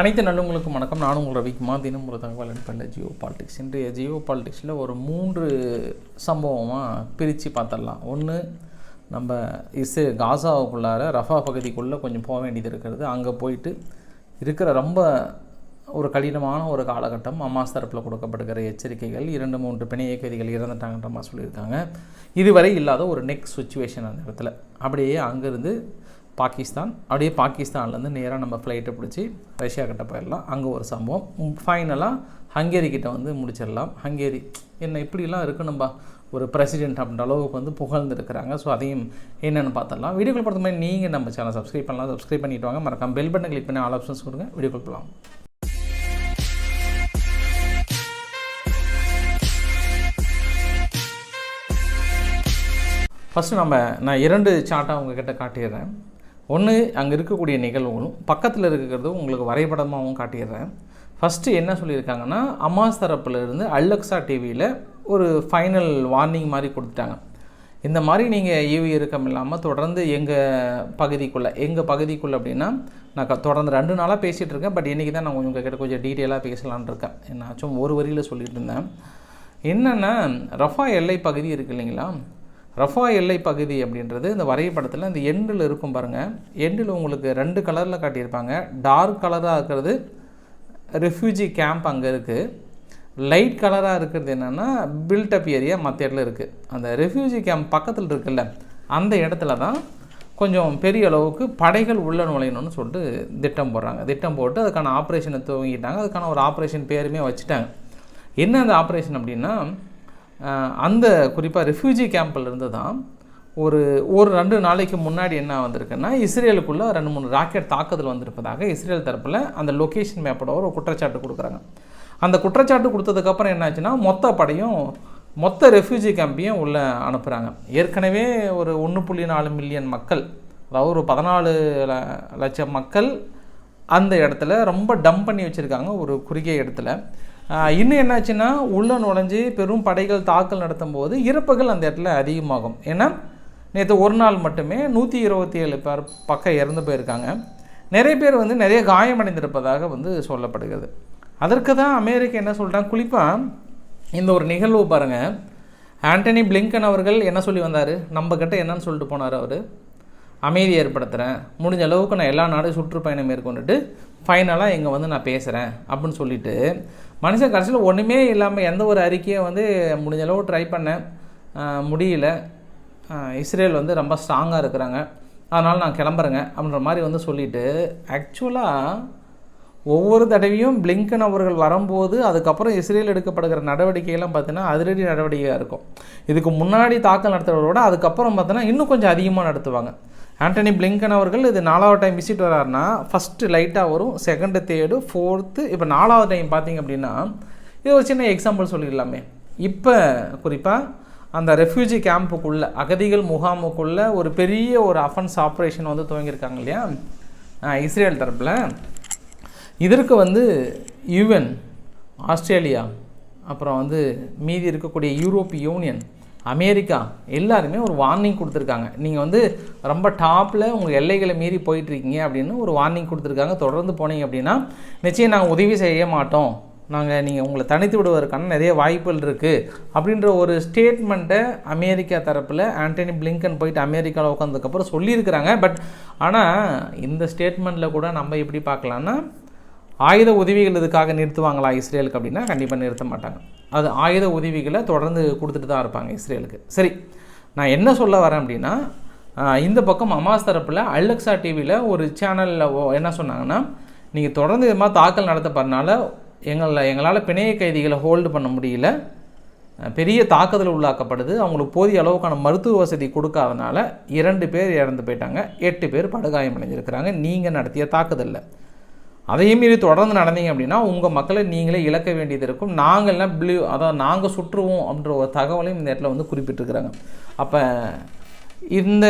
அனைத்து நல்லவங்களுக்கும் வணக்கம். நானும் உங்கள் ரவிக்குமார் தினம் ஒரு தகவல் அனுப்பல ஜியோ பாலிடிக்ஸ். இன்றைய ஜியோ பாலிடிக்ஸில் ஒரு மூன்று சம்பவமாக பிரித்து பார்த்துடலாம். ஒன்று நம்ம இஸ்ரே காசாவுக்குள்ளார ரஃபா பகுதிக்குள்ளே கொஞ்சம் போக வேண்டியது இருக்கிறது. அங்கே போயிட்டு இருக்கிற ரொம்ப ஒரு கடினமான ஒரு காலகட்டம். அம்மாஸ் தரப்பில் கொடுக்கப்படுகிற எச்சரிக்கைகள் இரண்டு மூன்று பிணைய கைதிகள் இறந்துட்டாங்கன்ற மாதிரி சொல்லியிருக்காங்க. இதுவரை இல்லாத ஒரு நெக்ஸ்ட் சுச்சுவேஷன் அந்த இடத்துல. அப்படியே அங்கேருந்து பாகிஸ்தான். அப்படியே பாகிஸ்தான்லேருந்து நேராக நம்ம ஃப்ளைட்டை பிடிச்சி ரஷ்யா கிட்ட போயிடலாம். அங்கே ஒரு சம்பவம். ஃபைனலாக ஹங்கேரி கிட்ட வந்து முடிச்சிடலாம். ஹங்கேரி என்ன இப்படிலாம் இருக்குது நம்ம? ஒரு பிரசிடென்ட் அப்படின்ற அளவுக்கு வந்து புகழ்ந்துருக்கிறாங்க. ஸோ அதையும் என்னென்னு பார்த்துடலாம். வீடியோக்கள் பொறுத்த மாதிரி நீங்கள் நம்ம சேனல் சப்ஸ்கிரைப் பண்ணலாம். சப்ஸ்கிரைப் பண்ணிட்டு வாங்க. மறக்காம பெல் பட்டன் கிளிக் பண்ணி ஆல் ஆப்ஷன்ஸ் கொடுங்க. வீடியோக்கள் போகலாம் ஃபஸ்ட்டு நம்ம நான் இரண்டு சார்ட்டாக உங்ககிட்ட காட்டிடுறேன். ஒன்று அங்கே இருக்கக்கூடிய நிகழ்வுகளும் பக்கத்தில் இருக்கிறதும் உங்களுக்கு வரைபடமாகவும் காட்டிடுறேன். ஃபஸ்ட்டு என்ன சொல்லியிருக்காங்கன்னா அம்மாஸ் தரப்புல இருந்து டிவியில் ஒரு ஃபைனல் வார்னிங் மாதிரி கொடுத்துட்டாங்க. இந்த மாதிரி நீங்கள் ஈவி இறக்கம் இல்லாமல் தொடர்ந்து எங்கள் பகுதிக்குள்ளே எங்கள் பகுதிக்குள்ளே அப்படின்னா நான் க- தொடர்ந்து ரெண்டு நாளாக பேசிகிட்டு இருக்கேன். பட் இன்றைக்கி தான் நான் கொஞ்சம் உங்ககிட்ட கொஞ்சம் டீட்டெயிலாக பேசலான்னு இருக்கேன். என்னாச்சும் ஒரு வரியில் சொல்லிட்டு இருந்தேன். என்னென்னா ரஃபா எல்லை பகுதி இருக்கு இல்லைங்களா? ரஃபா எல்லை பகுதி அப்படின்றது இந்த வரைபடத்தில் இந்த எண்டில் இருக்கும் பாருங்கள் எண்டில் உங்களுக்கு ரெண்டு கலரில் காட்டியிருப்பாங்க. டார்க் கலராக இருக்கிறது ரெஃப்யூஜி கேம்ப் அங்கே இருக்குது லைட் கலராக இருக்கிறது என்னென்னா பில்டப் ஏரியா மற்ற இடத்துல இருக்குது அந்த ரெஃப்யூஜி கேம்ப் பக்கத்தில் இருக்குல்ல அந்த இடத்துல தான் கொஞ்சம் பெரிய அளவுக்கு படைகள் உள்ள நுழையணும்னு சொல்லிட்டு திட்டம் போடுறாங்க. திட்டம் போட்டு அதுக்கான ஆப்ரேஷனை துவங்கிட்டாங்க. அதுக்கான ஒரு ஆப்ரேஷன் பேருமே வச்சுட்டாங்க. என்ன அந்த ஆப்ரேஷன் அப்படின்னா அந்த குறிப்பாக ரெஃப்யூஜி கேம்பில் இருந்து தான் ஒரு ஒரு ரெண்டு நாளைக்கு முன்னாடி என்ன வந்திருக்குன்னா இஸ்ரேலுக்குள்ளே ரெண்டு மூணு ராக்கெட் தாக்குதல் வந்திருப்பதாக இஸ்ரேல் தரப்பில் அந்த லொக்கேஷன் மேப்போட ஒரு குற்றச்சாட்டு கொடுக்குறாங்க. அந்த குற்றச்சாட்டு கொடுத்ததுக்கப்புறம் என்னாச்சுன்னா மொத்த படையும் மொத்த ரெஃப்யூஜி கேம்பையும் உள்ளே அனுப்புகிறாங்க ஏற்கனவே ஒரு ஒன்று புள்ளி நாலு மில்லியன் மக்கள் அதாவது ஒரு பதினாலு லட்சம் மக்கள் அந்த இடத்துல ரொம்ப டம்ப் பண்ணி வச்சுருக்காங்க ஒரு குறுகிய இடத்துல. இன்னும் என்னாச்சுன்னா உள்ள நுழைஞ்சு பெரும் படைகள் தாக்கல் நடத்தும் போது இறப்புகள் அந்த இடத்துல அதிகமாகும். ஏன்னா நேற்று ஒரு நாள் மட்டுமே நூற்றி இருபத்தி ஏழு பேர் பக்கம் இறந்து போயிருக்காங்க. நிறைய பேர் வந்து நிறைய காயமடைந்திருப்பதாக வந்து சொல்லப்படுகிறது. அதற்கு தான் அமெரிக்கா என்ன சொல்கிறாங்க குறிப்பாக இந்த ஒரு நிகழ்வு பாருங்கள் ஆண்டனி பிளிங்கன் அவர்கள் என்ன சொல்லி வந்தார்? நம்மக்கிட்ட என்னன்னு சொல்லிட்டு போனார் அவர். அமைதி ஏற்படுத்துகிறேன் முடிஞ்ச அளவுக்கு நான் எல்லா நாடும் சுற்றுப்பயணம் மேற்கொண்டுட்டு ஃபைனலாக இங்கே வந்து நான் பேசுகிறேன் அப்படின்னு சொல்லிட்டு மனுஷன் கடைசியில் ஒன்றுமே இல்லாமல் எந்த ஒரு அறிக்கையை வந்து முடிஞ்ச அளவு ட்ரை பண்ணேன் முடியல. இஸ்ரேல் வந்து ரொம்ப ஸ்ட்ராங்காக இருக்கிறாங்க. அதனால் நான் கிளம்புறேங்க அப்படின்ற மாதிரி வந்து சொல்லிட்டு ஆக்சுவலாக ஒவ்வொரு தடவையும் பிளிங்கன் அவர்கள் வரும்போது அதுக்கப்புறம் இஸ்ரேல் எடுக்கப்படுகிற நடவடிக்கையெல்லாம் பார்த்தீங்கன்னா அதிரடி நடவடிக்கையாக இருக்கும். இதுக்கு முன்னாடி தாக்கல் நடத்துகிறத விட அதுக்கப்புறம் பார்த்தீங்கன்னா இன்னும் கொஞ்சம் அதிகமாக நடத்துவாங்க. ஆண்டனி பிளிங்கன் அவர்கள் இது நாலாவது டைம் விசிட் வராருன்னா ஃபஸ்ட்டு லைட்டாக வரும் செகண்டு தேர்டு ஃபோர்த்து இப்போ நாலாவது டைம் பார்த்தீங்க அப்படின்னா இது ஒரு சின்ன எக்ஸாம்பிள் சொல்லிடலாமே. இப்போ குறிப்பாக அந்த ரெஃப்யூஜி கேம்புக்குள்ளே அகதிகள் முகாமுக்குள்ளே ஒரு பெரிய ஒரு அஃபன்ஸ் ஆப்ரேஷன் வந்து துவங்கியிருக்காங்க இல்லையா? இஸ்ரேல் தரப்பில். இதற்கு வந்து யுஎன் ஆஸ்திரேலியா அப்புறம் வந்து மீதி இருக்கக்கூடிய யூரோப்பிய யூனியன் அமெரிக்கா எல்லாருமே ஒரு வார்னிங் கொடுத்துருக்காங்க. நீங்கள் வந்து ரொம்ப டாப்பில் உங்கள் எல்லைகளை மீறி போயிட்டுருக்கீங்க அப்படின்னு ஒரு வார்னிங் கொடுத்துருக்காங்க. தொடர்ந்து போனீங்க அப்படின்னா நிச்சயம் நாங்கள் உதவி செய்ய மாட்டோம். நாங்கள் நீங்கள் உங்களை தனித்து விடுவதற்கான நிறைய வாய்ப்புகள் இருக்குது அப்படின்ற ஒரு ஸ்டேட்மெண்ட்டை அமெரிக்கா தரப்பில் ஆண்டனி பிளிங்கன் போயிட்டு அமெரிக்காவில் உட்காந்துக்கப்புறம் சொல்லியிருக்கிறாங்க. பட் ஆனால் இந்த ஸ்டேட்மெண்ட்டில் கூட நம்ம எப்படி பார்க்கலான்னா ஆயுத உதவிகள் இதுக்காக நிறுத்துவாங்களா இஸ்ரேலுக்கு அப்படின்னா கண்டிப்பாக நிறுத்த மாட்டாங்க. அது ஆயுத உதவிகளை தொடர்ந்து கொடுத்துட்டு தான் இருப்பாங்க இஸ்ரேலுக்கு. சரி நான் என்ன சொல்ல வரேன் அப்படின்னா இந்த பக்கம் அமாஸ் தரப்பில் அலெக்ஸா டிவியில் ஒரு சேனலில் என்ன சொன்னாங்கன்னா நீங்கள் தொடர்ந்து இது மாதிரி தாக்கல் நடத்தப்படுறனால எங்களை எங்களால் பிணைய கைதிகளை ஹோல்டு பண்ண முடியல. பெரிய தாக்குதல் உள்ளாக்கப்படுது. அவங்களுக்கு போதிய அளவுக்கான மருத்துவ வசதி கொடுக்காதனால இரண்டு பேர் இறந்து போயிட்டாங்க. எட்டு பேர் படுகாயம் அடைஞ்சிருக்கிறாங்க நீங்கள் நடத்திய தாக்குதலில். அதையும் மீறி தொடர்ந்து நடந்தீங்க அப்படின்னா உங்கள் மக்களை நீங்களே இழக்க வேண்டியது இருக்கும். நாங்கள்லாம் ப்ளூ அதான் நாங்கள் சுற்றுவோம் அப்படின்ற ஒரு தகவலையும் இந்த இடத்துல வந்து குறிப்பிட்டிருக்கிறாங்க. அப்போ இந்த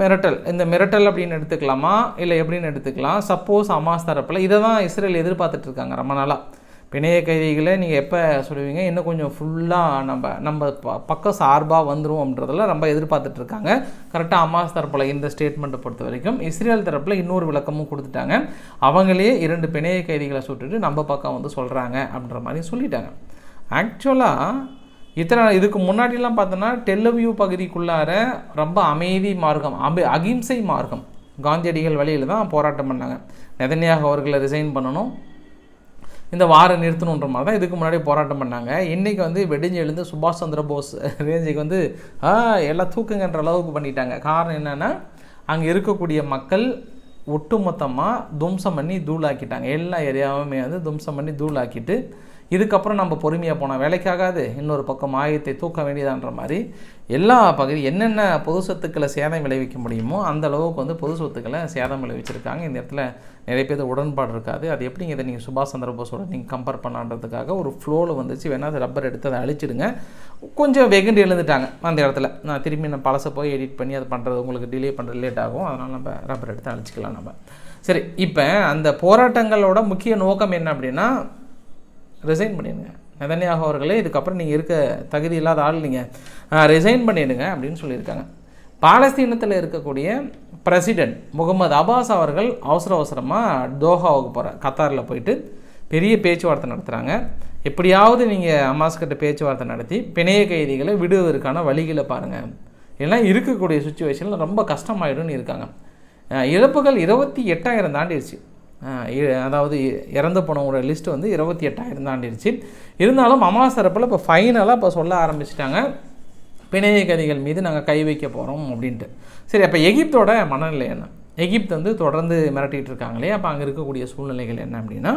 மிரட்டல் இந்த மிரட்டல் அப்படின்னு எடுத்துக்கலாமா? இல்லை எப்படின்னு எடுத்துக்கலாம்? சப்போஸ் அமாஸ் தரப்பில் இதை தான் இஸ்ரேல் எதிர்பார்த்துட்ருக்காங்க ரொம்ப நாளாக பிணைய கைதிகளை நீங்கள் எப்போ சொல்லுவீங்க? இன்னும் கொஞ்சம் ஃபுல்லாக நம்ம நம்ம ப பக்கம் சார்பாக வந்துடும் அப்படின்றதுல ரொம்ப எதிர்பார்த்துட்டு இருக்காங்க. கரெக்டாக அமாஸ் தரப்பில் இந்த ஸ்டேட்மெண்ட்டை பொறுத்த வரைக்கும் இஸ்ரேல் தரப்பில் இன்னொரு விளக்கமும் கொடுத்துட்டாங்க. அவங்களே இரண்டு பிணைய கைதிகளை சுட்டுட்டு நம்ம பக்கம் வந்து சொல்கிறாங்க அப்படின்ற மாதிரி சொல்லிட்டாங்க. ஆக்சுவலாக இத்தனை இதுக்கு முன்னாடிலாம் பார்த்தோன்னா டெல்லவியூ பகுதிக்குள்ளார ரொம்ப அமைதி மார்க்கம் அபி அகிம்சை மார்க்கம் காந்தியடிகள் வழியில் தான் போராட்டம் பண்ணாங்க. நெதன்யாக அவர்களை ரிசைன் பண்ணணும். இந்த வாரம் நிறுத்தணுன்ற மாதிரி தான் இதுக்கு முன்னாடி போராட்டம் பண்ணாங்க. இன்றைக்கி வந்து வெடிஞ்சு எழுந்து சுபாஷ் சந்திர போஸ் ரேஞ்சுக்கு வந்து ஆ எல்லாம் தூக்குங்கன்ற அளவுக்கு பண்ணிட்டாங்க. காரணம் என்னென்னா அங்கே இருக்கக்கூடிய மக்கள் ஒட்டுமொத்தமாக தும்சம் பண்ணி தூளாக்கிட்டாங்க. எல்லா ஏரியாவுமே வந்து தும்சம் பண்ணி தூளாக்கிட்டு இதுக்கப்புறம் நம்ம பொறுமையாக போனால் வேலைக்காகாது. இன்னொரு பக்கம் ஆயத்தை தூக்க வேண்டியதான்ற மாதிரி எல்லா பகுதி என்னென்ன பொது சொத்துக்களை சேதம் விளைவிக்க முடியுமோ அந்த அளவுக்கு வந்து பொது சொத்துக்களை சேதம் விளைவிச்சிருக்காங்க. இந்த இடத்துல நிறைய பேர் உடன்பாடு இருக்காது. அது எப்படிங்க இதை நீங்கள் சுபாஷ் சந்திர போஸோட நீங்கள் கம்பேர் பண்ணான்றதுக்காக ஒரு ஃப்ளோவில் வந்துச்சு. வேணால் அது ரப்பர் எடுத்து அதை அழிச்சிடுங்க. கொஞ்சம் வெகுண்டு எழுந்துட்டாங்க அந்த இடத்துல. நான் திரும்பி நான் பழசை போய் எடிட் பண்ணி அது பண்ணுறது உங்களுக்கு டிலே பண்ணுறது லேட் ஆகும். அதனால் நம்ம ரப்பர் எடுத்து அழிச்சிக்கலாம் நம்ம. சரி இப்போ அந்த போராட்டங்களோட முக்கிய நோக்கம் என்ன அப்படின்னா ரிசைன் பண்ணிடுங்க. நதன்யாக அவர்களே இதுக்கப்புறம் நீங்கள் இருக்க தகுதி இல்லாத ஆள் நீங்கள் ரிசைன் பண்ணிடுங்க அப்படின்னு சொல்லியிருக்காங்க. பாலஸ்தீனத்தில் இருக்கக்கூடிய பிரசிடென்ட் முகமது அபாஸ் அவர்கள் அவசர அவசரமாக தோஹாவுக்கு போகிற கத்தாரில் போயிட்டு பெரிய பேச்சுவார்த்தை நடத்துகிறாங்க எப்படியாவது நீங்கள் அம்மாஸ்கிட்ட பேச்சுவார்த்தை நடத்தி பிணைய கைதிகளை விடுவதற்கான வழிகளை பாருங்கள் ஏன்னா இருக்கக்கூடிய சுச்சுவேஷனில் ரொம்ப கஷ்டமாயிடும்னு இருக்காங்க. இழப்புகள் இருபத்தி எட்டாயிரம் தாண்டிடுச்சு. அதாவது இறந்து போனவங்களோட லிஸ்ட் வந்து இருபத்தி எட்டாயிரம் தாண்டிடுச்சு இருந்தாலும் அமாசரப்பில் இப்போ ஃபைனலாக இப்போ சொல்ல ஆரம்பிச்சிட்டாங்க. பிணைய கதிகள் மீது நாங்கள் கை வைக்க போகிறோம் அப்படின்ட்டு. சரி அப்போ எகிப்தோட மனநிலை என்ன? எகிப்து வந்து தொடர்ந்து மிரட்டிகிட்டு இருக்காங்களே அப்போ அங்கே இருக்கக்கூடிய சூழ்நிலைகள் என்ன அப்படின்னா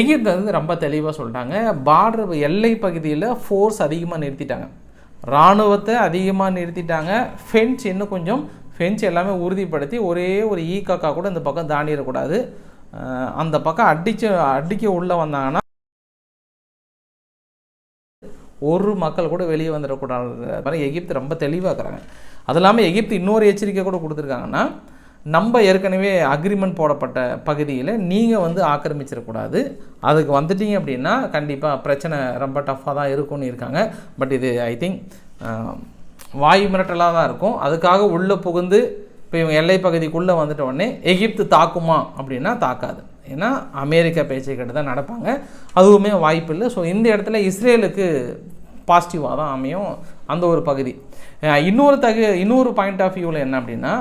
எகிப்து வந்து ரொம்ப தெளிவாக சொல்லிட்டாங்க பார்டர் எல்லை பகுதியில் ஃபோர்ஸ் அதிகமாக நிறுத்திட்டாங்க. இராணுவத்தை அதிகமாக நிறுத்திட்டாங்க. ஃபென்ச் இன்னும் கொஞ்சம் ஃபென்ச் எல்லாமே உறுதிப்படுத்தி ஒரே ஒரு ஈ காக்கா கூட இந்த பக்கம் தாண்டிடக்கூடாது. அந்த பக்கம் அடிச்சு அடிக்க உள்ளே வந்தாங்கன்னா ஒரு மக்கள் கூட வெளியே வந்துடக்கூடாது. மாதிரி எகிப்து ரொம்ப தெளிவாக இருக்கிறாங்க அது இல்லாமல் எகிப்து இன்னொரு எச்சரிக்கை கூட கொடுத்துருக்காங்கன்னா நம்ம ஏற்கனவே அக்ரிமெண்ட் போடப்பட்ட பகுதியில் நீங்கள் வந்து ஆக்கிரமிச்சிடக்கூடாது. அதுக்கு வந்துட்டீங்க அப்படின்னா கண்டிப்பாக பிரச்சனை ரொம்ப டஃப்பாக தான் இருக்கும்னு இருக்காங்க. பட் இது ஐ திங்க் வாயு மிரட்டலாக தான் இருக்கும். அதுக்காக உள்ளே புகுந்து இப்போ இவங்க எல்லை பகுதிக்குள்ளே வந்துட்ட உடனே எகிப்து தாக்குமா அப்படின்னா தாக்காது. ஏன்னா அமெரிக்கா பேச்சை கேட்டு தான் நடப்பாங்க. அதுவுமே வாய்ப்பு இல்லை. ஸோ இந்த இடத்துல இஸ்ரேலுக்கு பாசிட்டிவாக தான் அமையும் அந்த ஒரு பகுதி. இன்னொரு தகு இன்னொரு பாயிண்ட் ஆஃப் வியூவில் என்ன அப்படின்னா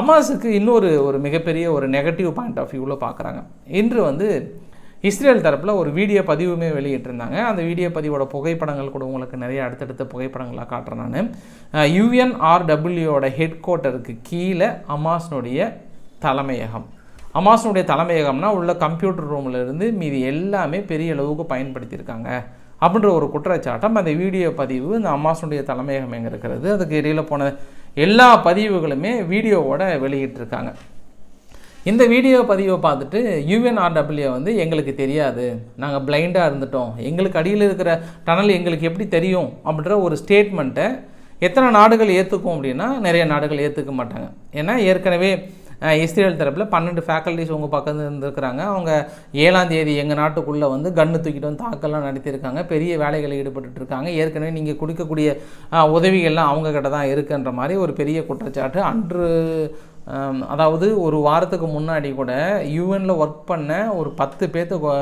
அமாஸுக்கு இன்னொரு ஒரு மிகப்பெரிய ஒரு நெகட்டிவ் பாயிண்ட் ஆஃப் வியூவில் பார்க்குறாங்க இன்று வந்து இஸ்ரேல் தரப்பில் ஒரு வீடியோ பதிவுமே வெளியிட்டிருந்தாங்க. அந்த வீடியோ பதிவோட புகைப்படங்கள் கூட உங்களுக்கு நிறைய அடுத்தடுத்த புகைப்படங்களாக காட்டுறேன் நான். யுஎன்ஆர்டபிள்யூட ஹெட் குவார்ட்டருக்கு கீழே அமாஸ்னுடைய தலைமையகம். அமாஸ்னுடைய தலைமையகம்னா உள்ள கம்ப்யூட்டர் ரூமில் இருந்து மீதி எல்லாமே பெரிய அளவுக்கு பயன்படுத்தியிருக்காங்க. அப்படின்ற ஒரு குற்றச்சாட்டம். அந்த வீடியோ பதிவு இந்த அமாஸுடைய தலைமையகம் எங்கே இருக்கிறது? அதுக்கு இடையில் போன எல்லா பதிவுகளுமே வீடியோவோட வெளியிட்டிருக்காங்க. இந்த வீடியோ பதிவை பார்த்துட்டு யூஎன்ஆர்டபிள்யூ வந்து எங்களுக்கு தெரியாது. நாங்கள் பிளைண்டாக இருந்துட்டோம். எங்களுக்கு அடியில் இருக்கிற டனல் எங்களுக்கு எப்படி தெரியும் அப்படின்ற ஒரு ஸ்டேட்மெண்ட்டை எத்தனை நாடுகள் ஏற்றுக்கும் அப்படின்னா நிறைய நாடுகள் ஏற்றுக்க மாட்டாங்க. ஏன்னா ஏற்கனவே இஸ்ரேல் தரப்பில் பன்னெண்டு ஃபேக்கல்டிஸ் உங்கள் பக்கத்தில் இருந்துருக்குறாங்க. அவங்க ஏழாம் தேதி எங்கள் நாட்டுக்குள்ளே வந்து கன்று தூக்கிட்டு வந்து தாக்கல்லாம் நடத்தியிருக்காங்க. பெரிய வேலைகளில் ஈடுபட்டுட்டு இருக்காங்க ஏற்கனவே நீங்கள் கொடுக்கக்கூடிய உதவிகள்லாம் அவங்கக்கிட்ட தான் இருக்குன்ற மாதிரி ஒரு பெரிய குற்றச்சாட்டு. அன்று அதாவது ஒரு வாரத்துக்கு முன்னாடி கூட யூஎனில் ஒர்க் பண்ண ஒரு பத்து பேர்த்த கொ-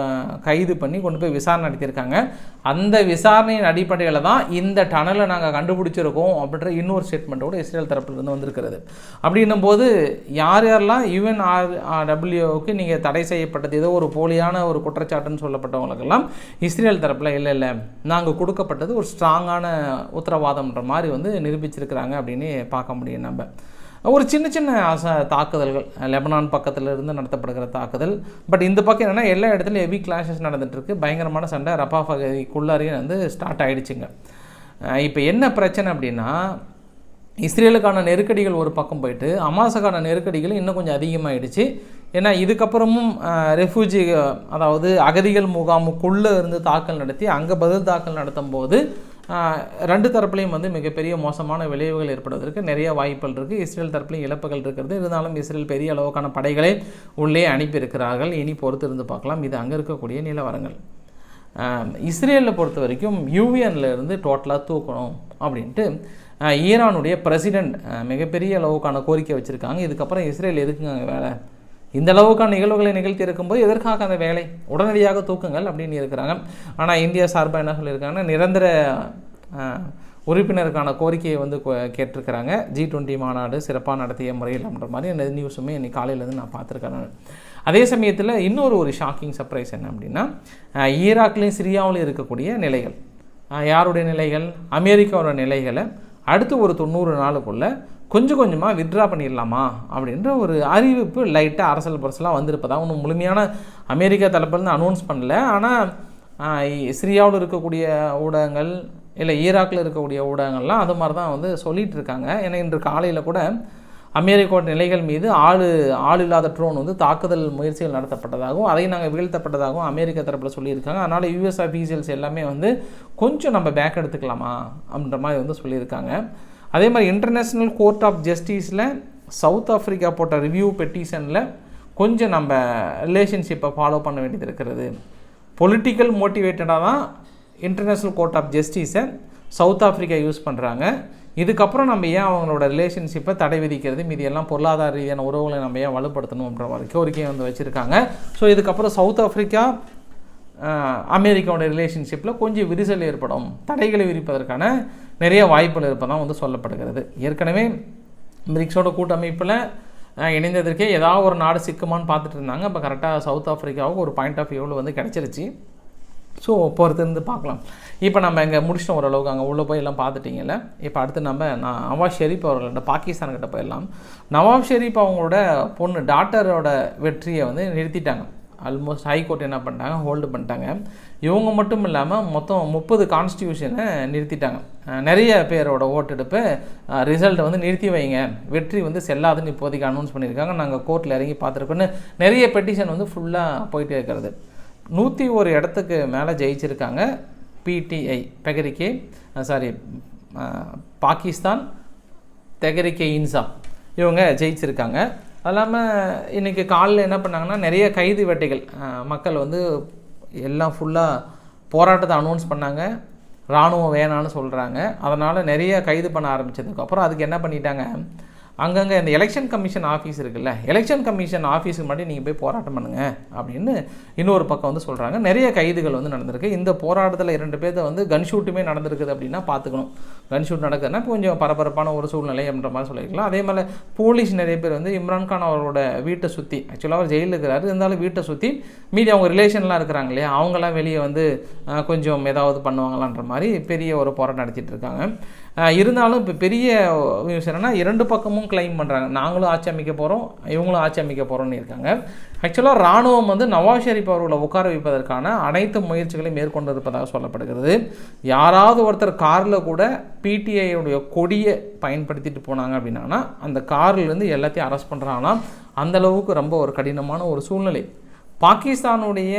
கைது பண்ணி கொண்டு போய் விசாரணை நடத்தியிருக்காங்க. அந்த விசாரணையின் அடிப்படையில் தான் இந்த டனலை நாங்கள் கண்டுபிடிச்சிருக்கோம் அப்படின்ற இன்னொரு ஸ்டேட்மெண்ட்டோட இஸ்ரேல் தரப்பிலிருந்து வந்திருக்கிறது. அப்படின்னும் போது யார் யாரெல்லாம் யூஎன்ஆர் டபிள்யூவுக்கு நீங்கள் தடை செய்யப்பட்டது ஏதோ ஒரு போலியான ஒரு குற்றச்சாட்டுன்னு சொல்லப்பட்டவங்களுக்கெல்லாம் இஸ்ரேல் தரப்பில் இல்லை இல்லை நாங்கள் கொடுக்கப்பட்டது ஒரு ஸ்ட்ராங்கான உத்தரவாதம்ன்ற மாதிரி வந்து நிரூபிச்சிருக்கிறாங்க அப்படின்னு பார்க்க முடியும் நம்ம. ஒரு சின்ன சின்ன அச தாக்குதல்கள். லெபனான் பக்கத்தில் இருந்து நடத்தப்படுகிற தாக்குதல். பட் இந்த பக்கம் என்னென்னா எல்லா இடத்துலையும் ஹெவி கிளாஷஸ் நடந்துட்டுருக்கு. பயங்கரமான சண்டை. ரப்பா பகுதிக்குள்ளாரையும் வந்து ஸ்டார்ட் ஆகிடுச்சுங்க இப்போ என்ன பிரச்சனை அப்படின்னா இஸ்ரேலுக்கான நெருக்கடிகள் ஒரு பக்கம் போயிட்டு அமாசுக்கான நெருக்கடிகள் இன்னும் கொஞ்சம் அதிகமாகிடுச்சு ஏன்னா இதுக்கப்புறமும் ரெஃப்யூஜி அதாவது அகதிகள் முகாமுக்குள்ளே இருந்து தாக்கல் நடத்தி அங்கே பதில் தாக்கல் நடத்தும் போது ரெண்டு தரப்புலையும் வந்து மிகப்பெரிய மோசமான விளைவுகள் ஏற்படுவதற்கு நிறைய வாய்ப்புகள் இருக்குது இஸ்ரேல் தரப்புலையும் இழப்புகள் இருக்கிறது. இருந்தாலும் இஸ்ரேல் பெரிய அளவுக்கான படைகளை உள்ளே அனுப்பியிருக்கிறார்கள். இனி பொறுத்து இருந்து பார்க்கலாம். இது அங்கே இருக்கக்கூடிய நிலவரங்கள். இஸ்ரேலில் பொறுத்த வரைக்கும் யூஎன்லேருந்து டோட்டலாக தூக்கணும் அப்படின்ட்டு ஈரானுடைய பிரசிடெண்ட் மிகப்பெரிய அளவுக்கான கோரிக்கை வச்சுருக்காங்க. இதுக்கப்புறம் இஸ்ரேல் எதுக்குங்க வேலை? இந்த அளவுக்கான நிகழ்வுகளை நிகழ்த்தி இருக்கும்போது எதற்காக அந்த வேலை? உடனடியாக தூக்குங்கள் அப்படின்னு இருக்கிறாங்க. ஆனால் இந்தியா சார்பாக என்ன சொல்லியிருக்காங்கன்னா நிரந்தர உறுப்பினருக்கான கோரிக்கையை வந்து கேட்டிருக்கிறாங்க. ஜி டுவெண்ட்டி மாநாடு சிறப்பாக நடத்திய முறையில் அப்படின்ற மாதிரி அந்த நியூஸுமே இன்னைக்கு காலையிலேருந்து நான் பார்த்துருக்கேன் அதே சமயத்தில் இன்னொரு ஒரு ஷாக்கிங் சர்ப்ரைஸ் என்ன அப்படின்னா ஈராக்லேயும் சிரியாவிலையும் இருக்கக்கூடிய நிலைகள். யாருடைய நிலைகள்? அமெரிக்காவோட நிலைகளை அடுத்து ஒரு தொண்ணூறு நாளுக்குள்ளே கொஞ்சம் கொஞ்சமாக வித்ட்ரா பண்ணிடலாமா அப்படின்ற ஒரு அறிவிப்பு லைட்டாக அரசல் பரசலாக வந்திருப்பதா ஒன்றும் முழுமையான அமெரிக்கா தரப்புலேருந்து அனௌன்ஸ் பண்ணல. ஆனால் சிரியாவில் இருக்கக்கூடிய ஊடகங்கள் இல்லை ஈராக்கில் இருக்கக்கூடிய ஊடகங்கள்லாம் அது மாதிரி தான் வந்து சொல்லிகிட்டு இருக்காங்க. ஏன்னா இன்று காலையில் கூட அமெரிக்காவோட நிலைகள் மீது ஆள் ஆள் இல்லாத ட்ரோன் வந்து தாக்குதல் முயற்சிகள் நடத்தப்பட்டதாகவும் அதை நாங்கள் வீழ்த்தப்பட்டதாகவும் அமெரிக்க தரப்பில் சொல்லியிருக்காங்க. அதனால் யூஎஸ் அஃபீஷியல்ஸ் எல்லாமே வந்து கொஞ்சம் நம்ம பேக் எடுத்துக்கலாமா அப்படின்ற மாதிரி வந்து சொல்லியிருக்காங்க. அதே மாதிரி இன்டர்நேஷ்னல் கோர்ட் ஆஃப் ஜஸ்டிஸில் சவுத் ஆஃப்ரிக்கா போட்ட ரிவ்யூ பெட்டிஷனில் கொஞ்சம் நம்ம ரிலேஷன்ஷிப்பை ஃபாலோ பண்ண வேண்டியது இருக்கிறது. பொலிட்டிக்கல் மோட்டிவேட்டடாக தான் இன்டர்நேஷ்னல் கோர்ட் ஆஃப் ஜஸ்டிஸை சவுத் ஆஃப்ரிக்கா யூஸ் பண்ணுறாங்க இதுக்கப்புறம் நம்ம ஏன் அவங்களோட ரிலேஷன்ஷிப்பை தடை விதிக்கிறது மீதி எல்லாம் பொருளாதார ரீதியான உறவுகளை நம்ம ஏன் வலுப்படுத்தணும் அப்படின்ற கோரிக்கையை வந்து வச்சுருக்காங்க. ஸோ இதுக்கப்புறம் சவுத் ஆஃப்ரிக்கா அமெரிக்காவோட ரிலேஷன்ஷிப்பில் கொஞ்சம் விரிசல் ஏற்படும். தடைகளை விரிப்பதற்கான நிறைய வாய்ப்புகள் இருப்பதாக வந்து சொல்லப்படுகிறது. ஏற்கனவே பிரிக்ஸோட கூட்டமைப்பில் இணைந்ததற்கே ஏதாவது ஒரு நாடு சிக்குமான்னு பார்த்துட்டு இருந்தாங்க. இப்போ கரெக்டாக சவுத் ஆஃப்ரிக்காவுக்கு ஒரு பாயிண்ட் ஆஃப் வியூவில் வந்து கிடச்சிருச்சு. ஸோ பொறுத்திருந்து பார்க்கலாம். இப்போ நம்ம இங்கே முடிச்சிட்டோம் ஓரளவுக்கு. அங்கே உள்ளே போய் எல்லாம் பார்த்துட்டிங்கல்ல. இப்போ அடுத்து நம்ம நான் நவாஸ் ஷெரீப் அவர்கள்ட்ட பாகிஸ்தான்கிட்ட போயிடலாம். நவாஸ் ஷெரீப் அவங்களோட பொண்ணு டாட்டரோட வெற்றியை வந்து நிறுத்திட்டாங்க. ஆல்மோஸ்ட் ஹைகோர்ட் என்ன பண்ணிட்டாங்க? ஹோல்டு பண்ணிட்டாங்க. இவங்க மட்டும் இல்லாமல் மொத்தம் முப்பது கான்ஸ்டியூஷனை நிறுத்திட்டாங்க. நிறைய பேரோட ஓட்டெடுப்பு ரிசல்ட்டை வந்து நிறுத்தி வைங்க. வெற்றி வந்து செல்லாதுன்னு இப்போதைக்கு அனௌன்ஸ் பண்ணியிருக்காங்க. நாங்கள் கோர்ட்டில் இறங்கி பார்த்துருக்கோன்னு நிறைய பெட்டிஷன் வந்து ஃபுல்லாக போயிட்டே இருக்கிறது. நூற்றி ஒரு இடத்துக்கு மேலே ஜெயிச்சிருக்காங்க பிடிஐ பெகரிக்கே சாரி பாகிஸ்தான் தெகரிக்கே இன்சாப் இவங்க ஜெயிச்சிருக்காங்க. அது இல்லாமல் இன்றைக்கி காலையில் என்ன பண்ணாங்கன்னா நிறைய கைது வேட்டைகள். மக்கள் வந்து எல்லாம் ஃபுல்லாக போராட்டத்தை அனௌன்ஸ் பண்ணாங்க. இராணுவம் வேணான்னு சொல்கிறாங்க அதனால் நிறைய கைது பண்ண ஆரம்பிச்சதுக்கப்புறம் அதுக்கு என்ன பண்ணிட்டாங்க? அங்கங்கே இந்த எலெக்ஷன் கமிஷன் ஆஃபீஸ் இருக்குல்ல எலெக்ஷன் கமிஷன் ஆஃபீஸுக்கு மட்டும் நீங்கள் போய் போராட்டம் பண்ணுங்கள் அப்படின்னு இன்னொரு பக்கம் வந்து சொல்கிறாங்க நிறைய கைதுகள் வந்து நடந்திருக்கு. இந்த போராட்டத்தில் இரண்டு பேர்த்த வந்து கன்ஷூட்டுமே நடந்திருக்குது அப்படின்னா பார்த்துக்கணும் கன்ஷூட் நடக்குதுன்னா கொஞ்சம் பரபரப்பான ஒரு சூழ்நிலை அப்படின்ற மாதிரி சொல்லியிருக்கலாம். அதே மாதிரி போலீஸ் நிறைய பேர் வந்து இம்ரான்கான் அவரோட வீட்டை சுற்றி ஆக்சுவலாக அவர் ஜெயிலில் இருக்கிறாரு. இருந்தாலும் வீட்டை சுற்றி மீதி அவங்க ரிலேஷன்லாம் இருக்கிறாங்க இல்லையா? அவங்களாம் வெளியே வந்து கொஞ்சம் ஏதாவது பண்ணுவாங்களான்ற மாதிரி பெரிய ஒரு போராட்டம் நடத்திட்டு இருக்காங்க. இருந்தாலும் இப்போ பெரிய நியூஸ் இரண்டு பக்கமும் கிளைம் பண்ணுறாங்க நாங்களும் ஆட்சி அமைக்க போகிறோம் இவங்களும் ஆட்சி அமைக்க போகிறோம்னு இருக்காங்க. ஆக்சுவலாக ராணுவம் வந்து நவாஸ் ஷெரீப் அவர்களை உட்கார வைப்பதற்கான அனைத்து முயற்சிகளையும் மேற்கொண்டு இருப்பதாக சொல்லப்படுகிறது. யாராவது ஒருத்தர் காரில் கூட பிடிஐயுடைய கொடியை பயன்படுத்திட்டு போனாங்க அப்படின்னா அந்த கார்லேருந்து எல்லாத்தையும் அரெஸ்ட் பண்ணுறாங்கன்னா அந்த அளவுக்கு ரொம்ப ஒரு கடினமான ஒரு சூழ்நிலை. பாகிஸ்தானுடைய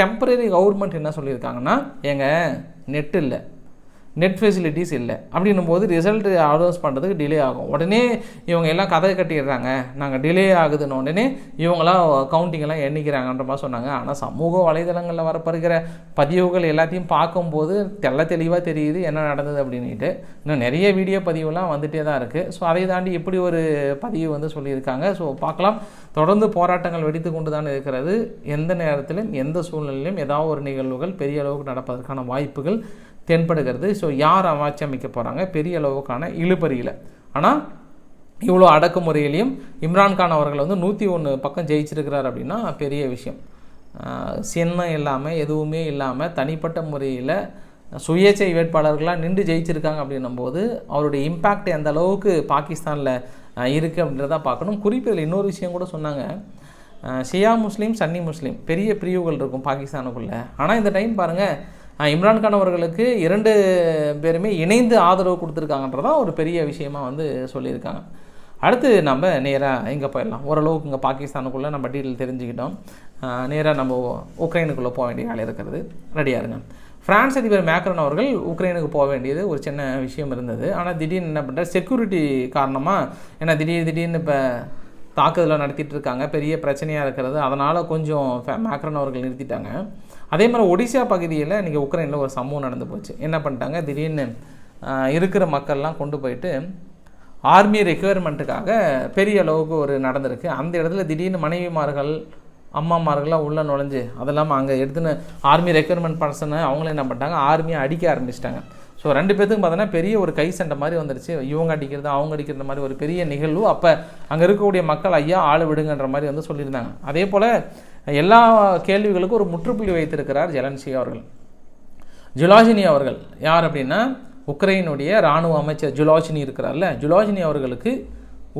டெம்பரரி கவர்மெண்ட் என்ன சொல்லியிருக்காங்கன்னா எங்க நெட் இல்லை. நெட் ஃபெசிலிட்டிஸ் இல்லை. அப்படின்னும் போது ரிசல்ட் அனௌன்ஸ் பண்ணுறதுக்கு டிலே ஆகும். உடனே இவங்க எல்லாம் கதை கட்டிடுறாங்க. நாங்கள் டிலே ஆகுதுன்னு உடனே இவங்களாம் கவுண்டிங்கெல்லாம் எண்ணிக்கிறாங்கன்ற மாதிரி சொன்னாங்க. ஆனால் சமூக வலைதளங்களில் வரப்படுகிற பதிவுகள் எல்லாத்தையும் பார்க்கும்போது தெள்ள தெளிவாக தெரியுது என்ன நடந்தது அப்படின்ட்டு இன்னும் நிறைய வீடியோ பதிவுலாம் வந்துகிட்டே தான் இருக்குது ஸோ அதை தாண்டி இப்படி ஒரு பதிவு வந்து சொல்லியிருக்காங்க. ஸோ பார்க்கலாம். தொடர்ந்து போராட்டங்கள் வெடித்து கொண்டு தான் இருக்கிறது. எந்த நேரத்திலும் எந்த சூழ்நிலையிலும் ஏதாவது ஒரு நிகழ்வுகள் பெரிய அளவுக்கு நடப்பதற்கான வாய்ப்புகள் தென்படுகிறது. ஸோ யார் ஆட்சி அமைக்க போகிறாங்க பெரிய அளவுக்கான இழுபறியில். ஆனால் இவ்வளோ அடக்குமுறையிலையும் இம்ரான்கான் அவர்கள் வந்து நூற்றி ஒன்று பக்கம் ஜெயிச்சிருக்கிறார் அப்படின்னா பெரிய விஷயம். சின்னம் இல்லாமல் எதுவுமே இல்லாமல் தனிப்பட்ட முறையில் சுயேட்சை வேட்பாளர்களாக நின்று ஜெயிச்சிருக்காங்க அப்படின்னும் போது அவருடைய இம்பேக்ட் எந்த அளவுக்கு பாகிஸ்தானில் இருக்குது அப்படின்றத பார்க்கணும். குறிப்பில் இன்னொரு விஷயம் கூட சொன்னாங்க. ஷியா முஸ்லீம் சன்னி முஸ்லீம். பெரிய பிரிவுகள் இருக்கும் பாகிஸ்தானுக்குள்ளே. ஆனால் இந்த டைம் பாருங்கள் இம்ரான்கான் அவர்களுக்கு இரண்டு பேருமே இணைந்து ஆதரவு கொடுத்துருக்காங்கன்றதான் ஒரு பெரிய விஷயமா வந்து சொல்லியிருக்காங்க. அடுத்து நம்ம நேராக எங்கே போயிடலாம்? ஓரளவுக்கு இங்கே பாகிஸ்தானுக்குள்ளே நம்ம டீட்டெயில் தெரிஞ்சுக்கிட்டோம். நேராக நம்ம உக்ரைனுக்குள்ளே போக வேண்டிய வேலை இருக்கிறது. ரெடியாக இருங்க. ஃப்ரான்ஸ் அதிபர் மேக்ரன் அவர்கள் உக்ரைனுக்கு போக வேண்டியது ஒரு சின்ன விஷயம் இருந்தது. ஆனால் திடீர்னு என்ன பண்ணுற செக்யூரிட்டி காரணமாக ஏன்னா திடீர் திடீர்னு இப்போ தாக்குதலை நடத்திட்டு இருக்காங்க. பெரிய பிரச்சனையாக இருக்கிறது. அதனால் கொஞ்சம் ஃபே- மேக்ரன் அவர்கள் நிறுத்திட்டாங்க. அதே மாதிரி ஒடிசா பகுதியில் இன்றைக்கி உக்ரைனில் ஒரு சம்பவம் நடந்து போச்சு. என்ன பண்ணிட்டாங்க? திடீர்னு இருக்கிற மக்கள்லாம் கொண்டு போயிட்டு ஆர்மி ரெக்யர்மெண்ட்டுக்காக பெரிய அளவுக்கு ஒரு நடந்திருக்கு. அந்த இடத்துல திடீர்னு மனைவிமார்கள் அம்மாமார்கள்லாம் உள்ளே நுழைஞ்சு அது இல்லாமல் அங்கே எடுத்துன்னு ஆர்மி ரெக்யர்மெண்ட் பர்சனை அவங்களும் என்ன பண்ணிட்டாங்க? ஆர்மியை அடிக்க ஆரம்பிச்சிட்டாங்க. ஸோ ரெண்டு பேத்துக்கும் பார்த்தோன்னா பெரிய ஒரு கை சண்டை மாதிரி வந்துருச்சு. இவங்க அடிக்கிறது அவங்க அடிக்கிறது மாதிரி ஒரு பெரிய நிகழ்வு. அப்போ அங்கே இருக்கக்கூடிய மக்கள் ஐயா ஆள் விடுங்கன்ற மாதிரி வந்து சொல்லியிருந்தாங்க. அதே போல் எல்லா கேள்விகளுக்கும் ஒரு முற்றுப்புள்ளி வைத்திருக்கிறார் ஜெலன்சி அவர்கள். ஜுலாஜினி அவர்கள். யார் அப்படின்னா உக்ரைனுடைய இராணுவ அமைச்சர் ஜுலாஜினி இருக்கிறார்ல ஜுலாஜினி அவர்களுக்கு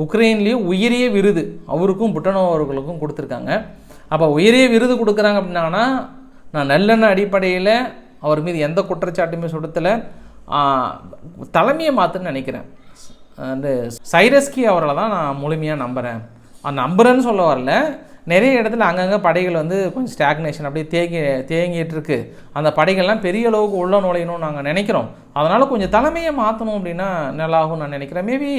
உக்ரைன்லேயே உயரிய விருது. அவருக்கும் புட்டனோ அவர்களுக்கும் கொடுத்துருக்காங்க. அப்போ உயரிய விருது கொடுக்குறாங்க அப்படின்னா நான் நல்லெண்ண அடிப்படையில் அவர் மீது எந்த குற்றச்சாட்டுமே சுடுத்தலை தலைமையை மாற்றுன்னு நினைக்கிறேன். அந்த சைரஸ்கி அவர்களை தான் நான் முழுமையாக நம்புகிறேன் நம்புகிறேன்னு சொல்ல வரல. நிறைய இடத்துல அங்கங்கே படைகள் வந்து கொஞ்சம் ஸ்டாக்னேஷன் அப்படியே தேங்கி தேங்கிட்டு இருக்கு அந்த படைகள்லாம் பெரிய அளவுக்கு உள்ள நுழையணும்னு நாங்கள் நினைக்கிறோம். அதனால் கொஞ்சம் தலைமையை மாற்றணும் அப்படின்னா நல்லாகும் நான் நினைக்கிறேன். மேபி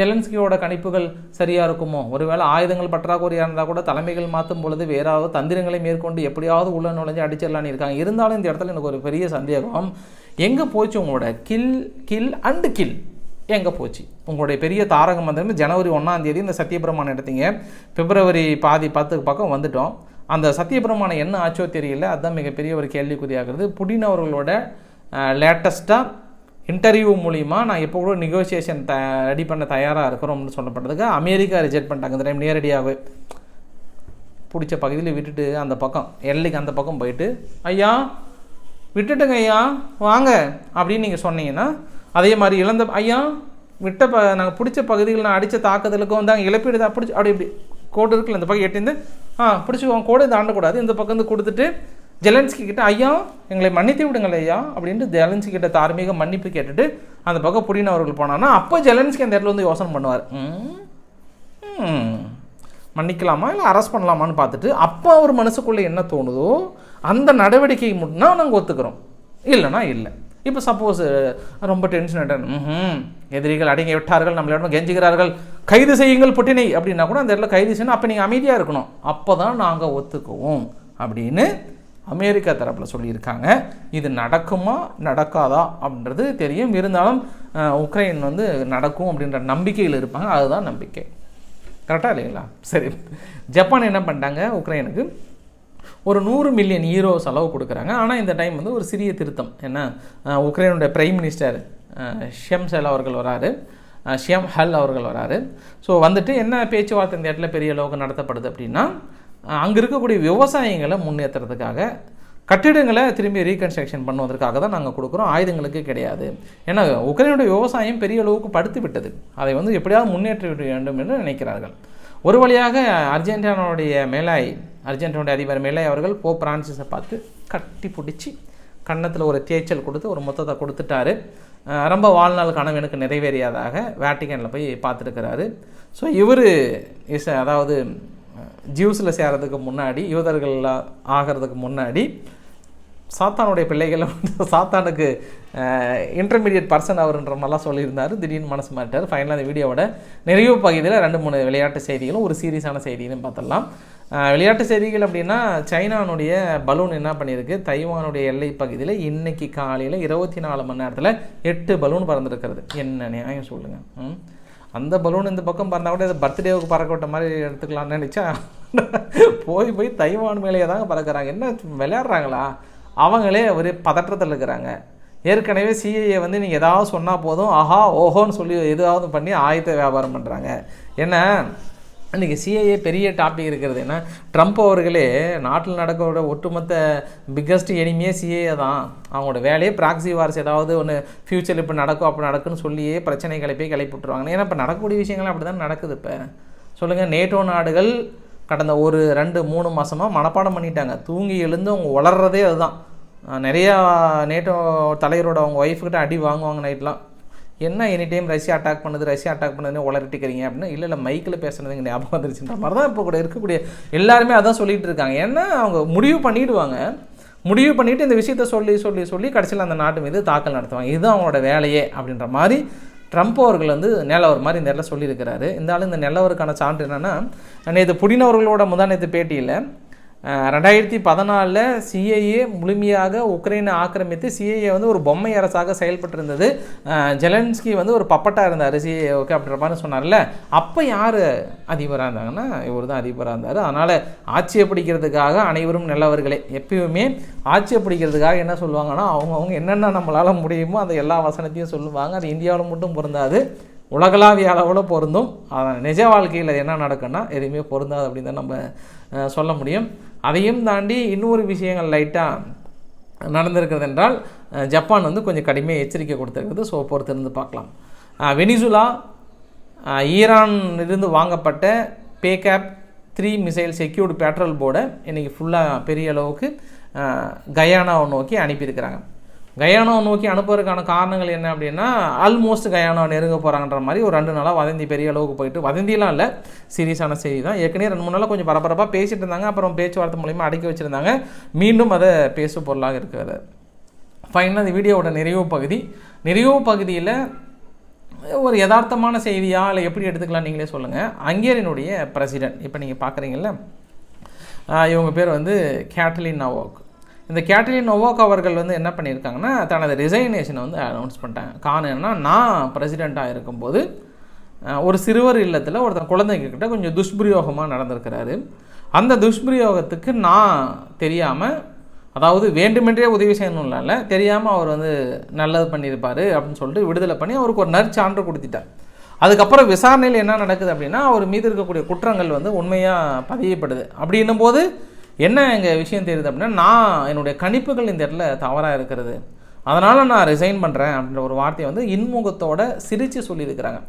ஜெலன்ஸ்கியோட கணிப்புகள் சரியாக இருக்குமோ? ஒருவேளை ஆயுதங்கள் பற்றாக்குறையாக இருந்தால் கூட தலைமைகள் மாற்றும் பொழுது வேறாவது தந்திரங்களை மேற்கொண்டு எப்படியாவது உள்ள நுழைஞ்சு அடிச்சிடலான்னு இருக்காங்க. இருந்தாலும் இந்த இடத்துல எனக்கு ஒரு பெரிய சந்தேகம். எங்கே போச்சு உங்களோட? கில் கில் அண்டு கில் எங்கே போச்சு? உங்களுடைய பெரிய தாரக மந்திரம் ஜனவரி ஒன்றாந்தேதி இந்த சத்தியபிரமாணம் எடுத்தீங்க. பிப்ரவரி பாதி பத்துக்கு பக்கம் வந்துட்டோம். அந்த சத்தியபிரமாணம் என்ன ஆச்சோ தெரியல. அதுதான் மிகப்பெரிய ஒரு கேள்விக்குறியாகிறது. புடின் அவர்களோட லேட்டஸ்ட்டாக இன்டர்வியூ மூலிமா நான் இப்போ கூட நெகோசியேஷன் த ரெடி பண்ண தயாராக இருக்கிறோம்னு சொல்லப்பட்டதுக்கு அமெரிக்கா ரிஜெக்ட் பண்ணிட்டாங்க. இந்த டைம் நேரடியாகவே. பிடிச்ச பகுதியில் விட்டுட்டு அந்த பக்கம் எல்லைக்கு அந்த பக்கம் போயிட்டு ஐயா விட்டுட்டுங்க ஐயா வாங்க. அப்படின்னு நீங்கள் சொன்னீங்கன்னா அதே மாதிரி இழந்த ஐயா விட்ட ப நாங்கள் பிடிச்ச பகுதிகள் நான் அடித்த தாக்குதலுக்கு வந்தாங்க இழப்பீடு தான் பிடிச்சி அப்படி இப்படி கோடு இருக்குல்ல இந்த பக்கம் எட்டிந்து ஆ பிடிச்சிக்குவோம் கோடு தாண்டக்கூடாது இந்த பக்கம் வந்து கொடுத்துட்டு ஜெலன்ஸ்கி கிட்ட ஐயா எங்களை மன்னித்து விடுங்கள் ஐயா அப்படின்ட்டு ஜெலன்ஸ்கி கிட்ட தார்மீக மன்னிப்பு கேட்டுட்டு அந்த பக்கம் புடின அவர்கள் போனான்னா அப்போ ஜெலன்ஸ்கி அந்த இடத்துல வந்து யோசனை பண்ணுவார். மன்னிக்கலாமா இல்லை அரெஸ்ட் பண்ணலாமான்னு பார்த்துட்டு அப்போ அவர் மனசுக்குள்ளே என்ன தோணுதோ அந்த நடவடிக்கை முன்னா நாங்கள் ஒத்துக்கிறோம். இல்லைனா இல்லை. இப்போ சப்போஸ் ரொம்ப டென்ஷன் ஆகிட்டேன் ம் எதிரிகள் அடங்கி விட்டார்கள் நம்மளிடம் கெஞ்சுகிறார்கள். கைது செய்யுங்கள் புட்டினை. அப்படின்னா கூட அந்த இடத்துல கைது செய்யணும். அப்போ நீங்கள் அமைதியாக இருக்கணும். அப்போ தான் நாங்கள் ஒத்துக்குவோம். அப்படின்னு அமெரிக்கா தரப்பில் சொல்லியிருக்காங்க. இது நடக்குமா? நடக்காதா? அப்படின்றது தெரியும். இருந்தாலும் உக்ரைன் வந்து நடக்கும் அப்படின்ற நம்பிக்கையில் இருப்பாங்க. அதுதான் நம்பிக்கை. கரெக்டாக இல்லைங்களா? சரி. ஜப்பான் என்ன பண்ணிட்டாங்க? உக்ரைனுக்கு ஒரு நூறு மில்லியன் ஈரோ செலவு கொடுக்குறாங்க. ஆனால் இந்த டைம் வந்து ஒரு சிறிய திருத்தம். என்ன உக்ரைனுடைய பிரைம் மினிஸ்டர் ஷியம் செல் அவர்கள் வராரு. ஷியம் ஹல் அவர்கள் வராரு. ஸோ வந்துட்டு என்ன பேச்சுவார்த்தை இந்த இடத்துல பெரிய அளவுக்கு நடத்தப்படுது அப்படின்னா அங்கே இருக்கக்கூடிய விவசாயிகளை முன்னேற்றுறதுக்காக கட்டிடங்களை திரும்பி ரீகன்ஸ்ட்ரக்ஷன் பண்ணுவதற்காக தான் நாங்கள் கொடுக்குறோம். ஆயுதங்களுக்கு கிடையாது. ஏன்னா உக்ரைனுடைய விவசாயம் பெரிய அளவுக்கு படுத்து விட்டது. அதை வந்து எப்படியாவது முன்னேற்ற வேண்டும் என்று நினைக்கிறார்கள். ஒரு வழியாக அர்ஜென்டினாவுடைய மேலாய் அர்ஜென்டினாவுடைய அதிபர் மேலே அவர்கள் போ பிரான்சிஸை பார்த்து கட்டி பிடிச்சி கன்னத்தில் ஒரு தேய்ச்சல் கொடுத்து ஒரு மொத்தத்தை கொடுத்துட்டாரு. ரொம்ப வாழ்நாள் கனவு எனக்கு நிறைவேறியதாக வேட்டிக்கனில் போய் பார்த்துருக்கிறாரு. ஸோ இவர் இஸ் அதாவது ஜியூஸில் சேரதுக்கு முன்னாடி யூதர்கள் ஆகிறதுக்கு முன்னாடி சாத்தானுடைய பிள்ளைகள் வந்து சாத்தானுக்கு இன்டர்மீடியட் பர்சன் அவருன்ற மாதிரிலாம் சொல்லியிருந்தார். திடீர்னு மனசு மாட்டார் ஃபைனலாக அந்த வீடியோவோட நிறைவு பகுதியில் ரெண்டு மூணு விளையாட்டு செய்திகளும் ஒரு சீரியஸான செய்திகளும் பார்த்துடலாம். விளையாட்டு செய்திகள் அப்படின்னா சைனானுடைய பலூன் என்ன பண்ணியிருக்கு? தைவானுடைய எல்லை பகுதியில் இன்னைக்கு காலையில் இருபத்தி நாலு மணி நேரத்தில் எட்டு பலூன் பறந்துருக்கிறது. என்ன நியாயம் சொல்லுங்கள் அந்த பலூன் இந்த பக்கம் பறந்தா கூட இது பர்த்டேவுக்கு பறக்க விட்ட மாதிரி எடுத்துக்கலாம்னு நினச்சா போய் போய் தைவான் மேலேயே தாங்க பறக்கிறாங்க. என்ன விளையாடுறாங்களா? அவங்களே ஒரு பதற்றத்தில் இருக்கிறாங்க. ஏற்கனவே சிஐஏ வந்து நீங்கள் ஏதாவது சொன்னால் போதும் ஆஹா ஓஹோன்னு சொல்லி எதாவது பண்ணி ஆயத்த வியாபாரம் பண்ணுறாங்க என்ன? இன்றைக்கி சிஐஏ பெரிய டாபிக் இருக்கிறது ஏன்னா ட்ரம்ப் அவர்களே நாட்டில் நடக்கிற ஒட்டுமொத்த பிக்கஸ்ட் எனிமையே சிஏஏ தான். அவங்களோட வேலையே ப்ராக்சி வார்ஸ் ஏதாவது ஒன்று ஃப்யூச்சரில் இப்போ நடக்கும் அப்போ நடக்குன்னு சொல்லியே பிரச்சனை கிளப்பி கிளப்பி விட்டுருவாங்க ஏன்னா இப்போ நடக்கக்கூடிய விஷயங்கள் அப்படி தான் நடக்குது இப்போ. சொல்லுங்கள் நேட்டோ நாடுகள் கடந்த ஒரு ரெண்டு மூணு மாதமாக மனப்பாடம் பண்ணிட்டாங்க. தூங்கி எழுந்து அவங்க வளர்கிறதே அதுதான். நிறையா நேட்டோ தலைவரோட அவங்க ஒய்ஃப்கிட்ட அடி வாங்குவாங்க நைட்லாம் என்ன எனி டைம் ரஷ்யா அட்டாக் பண்ணுது ரஷ்யா அட்டாக் பண்ணுதுன்னு உளரட்டிக்கிறீங்க அப்படின்னா இல்லை இல்லை மைக்கில் பேசுனது இங்கே ஞாபகம் வந்துருச்சுன்ற மாதிரி தான் இப்போ கூட இருக்கக்கூடிய எல்லாருமே அதான் சொல்லிகிட்டு இருக்காங்க. ஏன்னா அவங்க முடிவு பண்ணிடுவாங்க. முடிவு பண்ணிவிட்டு இந்த விஷயத்த சொல்லி சொல்லி சொல்லி கடைசியில் அந்த நாட்டு மீது தாக்கல் நடத்துவாங்க. இதுதான் அவங்களோட வேலையே அப்படின்ற மாதிரி ட்ரம்ப் அவர்கள் வந்து நிலவர் மாதிரி இந்த இடத்துல சொல்லியிருக்கிறாரு. இருந்தாலும் இந்த நிலவருக்கான சான்று என்னென்னா நேற்று புடினவர்களோட முதல் நேற்று பேட்டியில் ரெண்டாயிரத்தி பதினாலில் சிஏஏ முழுமையாக உக்ரைனை ஆக்கிரமித்து சிஏஏ வந்து ஒரு பொம்மை அரசாக செயல்பட்டு இருந்தது ஜெலன்ஸ்கி வந்து ஒரு பப்பட்டா இருந்தார் சிஏ ஓகே அப்படின்ற மாதிரி சொன்னார்ல. அப்போ யார் அதிபராக இருந்தாங்கன்னா இவர் தான் அதிபராக இருந்தார். அதனால் ஆட்சியை பிடிக்கிறதுக்காக அனைவரும் நல்லவர்களே. எப்பயுமே ஆட்சியை பிடிக்கிறதுக்காக என்ன சொல்லுவாங்கன்னா அவங்கவுங்க என்னென்ன நம்மளால் முடியுமோ அந்த எல்லா வசனத்தையும் சொல்லுவாங்க. அது இந்தியாவில் மட்டும் பொருந்தாது. உலகளாவிய அளவில் பொருந்தும். ஆனால் நிஜ வாழ்க்கையில் என்ன நடக்குன்னா எதுவுமே பொருந்தாது அப்படின்னு தான் நம்ம சொல்ல முடியும். அதையும் தாண்டி இன்னொரு விஷயங்கள் லைட்டாக நடந்திருக்கிறது என்றால் ஜப்பான் வந்து கொஞ்சம் கடுமையாக எச்சரிக்கை கொடுத்துருக்குது. ஸோ பொறுத்திருந்து பார்க்கலாம். வெனிசுலா ஈரான் இருந்து வாங்கப்பட்ட பேகேப் த்ரீ மிசைல் செக்யூர்டு பேட்ரோல் போர்டை இன்றைக்கி ஃபுல்லாக பெரிய அளவுக்கு கயானாவை நோக்கி அனுப்பியிருக்கிறாங்க. கயானாவை நோக்கி அனுப்புவதற்கான காரணங்கள் என்ன அப்படின்னா ஆல்மோஸ்ட் கயானோ நெருங்க போகிறாங்கன்ற மாதிரி ஒரு ரெண்டு நாளாக வதந்தி பெரிய அளவுக்கு போயிட்டு வதந்திலாம் இல்லை சீரியஸான செய்தி தான். ஏற்கனவே ரெண்டு மூணு நாளாக கொஞ்சம் பரபரப்பாக பேசிட்டு இருந்தாங்க அப்புறம் பேச்சுவார்த்தை மூலிமா அடக்கி வச்சுருந்தாங்க. மீண்டும் அதை பேசு பொருளாக இருக்கிறது. ஃபைனலாக இந்த வீடியோவோட நிறைவு பகுதி. நிறைவு பகுதியில் ஒரு யதார்த்தமான செய்தியா இல்லை எப்படி எடுத்துக்கலாம் நீங்களே சொல்லுங்கள் ஹங்கேரியனுடைய பிரசிடென்ட் இப்போ நீங்கள் பார்க்குறீங்கல்ல இவங்க பேர் வந்து கேட்டலின் நவோக். இந்த கேட்டலின் நோவோக் அவர்கள் வந்து என்ன பண்ணியிருக்காங்கன்னா தனது ரிசைனேஷனை வந்து அனௌன்ஸ் பண்ணிட்டாங்க. காரணம் என்னன்னா நான் பிரசிடெண்ட்டாக இருக்கும்போது ஒரு சிறுவர் இல்லத்தில் ஒருத்தன் குழந்தைங்கக்கிட்ட கொஞ்சம் துஷ்பிரயோகமாக நடந்திருக்கிறாரு. அந்த துஷ்பிரயோகத்துக்கு நான் தெரியாமல் அதாவது வேண்டுமென்றே உதவி செய்யணும்ல இல்லை தெரியாமல் அவர் வந்து நல்லது பண்ணியிருப்பார் அப்படின்னு சொல்லிட்டு விடுதலை பண்ணி அவருக்கு ஒரு நற்சான்று கொடுத்துட்டார். அதுக்கப்புறம் விசாரணையில் என்ன நடக்குது அப்படின்னா அவர் மீது இருக்கக்கூடிய குற்றங்கள் வந்து உண்மையாக பதியப்படுது. அப்படின்னும் போது என்ன எங்கள் விஷயம் தெரியுது அப்படின்னா நான் என்னுடைய கணிப்புகள் இந்த இடத்துல தவறாக இருக்கிறது. அதனால் நான் ரிசைன் பண்ணுறேன் அப்படின்ற ஒரு வார்த்தையை வந்து இன்முகத்தோட சிரித்து சொல்லியிருக்கிறாங்க.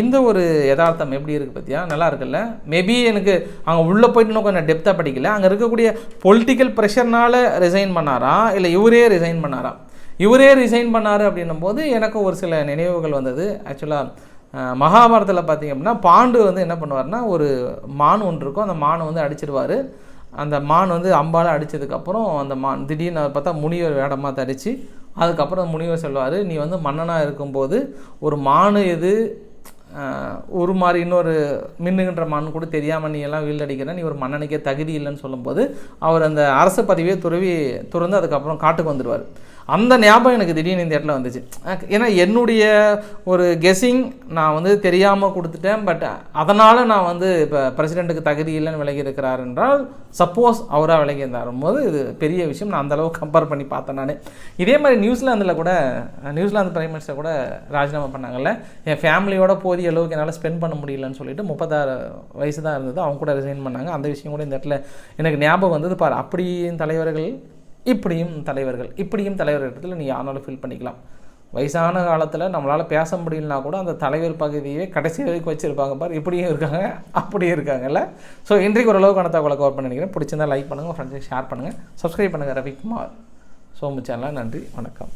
இந்த ஒரு யதார்த்தம் எப்படி இருக்குது பார்த்தியா நல்லா இருக்குல்ல? மேபி எனக்கு அங்கே உள்ளே போயிட்டு இன்னும் கொஞ்சம் டெப்த்தாக படிக்கல. அங்கே இருக்கக்கூடிய பொலிட்டிக்கல் ப்ரெஷர்னால ரிசைன் பண்ணாரா? இல்லை இவரே ரிசைன் பண்ணாரா? இவரே ரிசைன் பண்ணார் அப்படின்னும் போது எனக்கு ஒரு சில நினைவுகள் வந்தது. ஆக்சுவலாக மகாபாரதத்தில் பார்த்தீங்க அப்படின்னா பாண்டு வந்து என்ன பண்ணுவார்னா ஒரு மான் ஒன்று இருக்கும். அந்த மானை வந்து அடிச்சிருவார். அந்த மான் வந்து அம்பால் அடித்ததுக்கப்புறம் அந்த மான் திடீர்னு அவர் பார்த்தா முனிவர் வேடமாக தடித்து அதுக்கப்புறம் முனிவர் சொல்வார் நீ வந்து மன்னனாக இருக்கும்போது ஒரு மானு எது ஒரு மாதிரி இன்னொரு மின்னுகின்ற மண் கூட தெரியாமல் நீ எல்லாம் வீழ்ந்தடிக்கிற நீ ஒரு மன்னனுக்கே தகுதி இல்லைன்னு சொல்லும்போது அவர் அந்த அரசு பதவியை துறவி துறந்து அதுக்கப்புறம் காட்டுக்கு வந்துடுவார். அந்த ஞாபகம் எனக்கு திடீர்னு இந்த இடத்துல வந்துச்சு. ஏன்னா என்னுடைய ஒரு கெஸ்ஸிங் நான் வந்து தெரியாமல் கொடுத்துட்டேன் பட் அதனால் நான் வந்து இப்போ பிரசிடெண்ட்டுக்கு தகுதி இல்லைன்னு விலகி இருக்கிறார் என்றால் சப்போஸ் அவராக விலகி இருந்தார் போது இது பெரிய விஷயம். நான் அந்தளவு கம்பேர் பண்ணி பார்த்தேன் நான். இதே மாதிரி நியூசிலாந்தில் கூட நியூசிலாந்து பிரைம் மினிஸ்டர் கூட ராஜினாமா பண்ணாங்கல்ல. என் ஃபேமிலியோட போதிய அளவுக்கு என்னால் ஸ்பெண்ட் பண்ண முடியலன்னு சொல்லிட்டு முப்பத்தாறு வயசு தான் இருந்தது. அவங்க கூட ரிசைன் பண்ணாங்க. அந்த விஷயம் கூட இந்த இடத்துல எனக்கு ஞாபகம் வந்தது. பாரு அப்படியும் தலைவர்கள் இப்படியும் தலைவர்கள் இப்படியும் தலைவர் இடத்துல நீ யாருனாலும் ஃபீல் பண்ணிக்கலாம். வயசான காலத்தில் நம்மளால் பேச முடியலனா கூட அந்த தலைவர் பகுதியே கடைசி வரைக்கும் வச்சுருப்பாங்க. பார் இப்படியும் இருக்காங்க அப்படியும் இருக்காங்கல்ல. ஸோ இன்றைக்கு ஓரளவுக்கான தகவலை கவர் பண்ண நினைக்கிறேன். பிடிச்சிருந்தா லைக் பண்ணுங்கள் ஃப்ரெண்ட்ஸுக்கு ஷேர் பண்ணுங்கள் சப்ஸ்கிரைப் பண்ணுங்கள் ரவிக்குமார். ஸோ சேனலாக நன்றி வணக்கம்.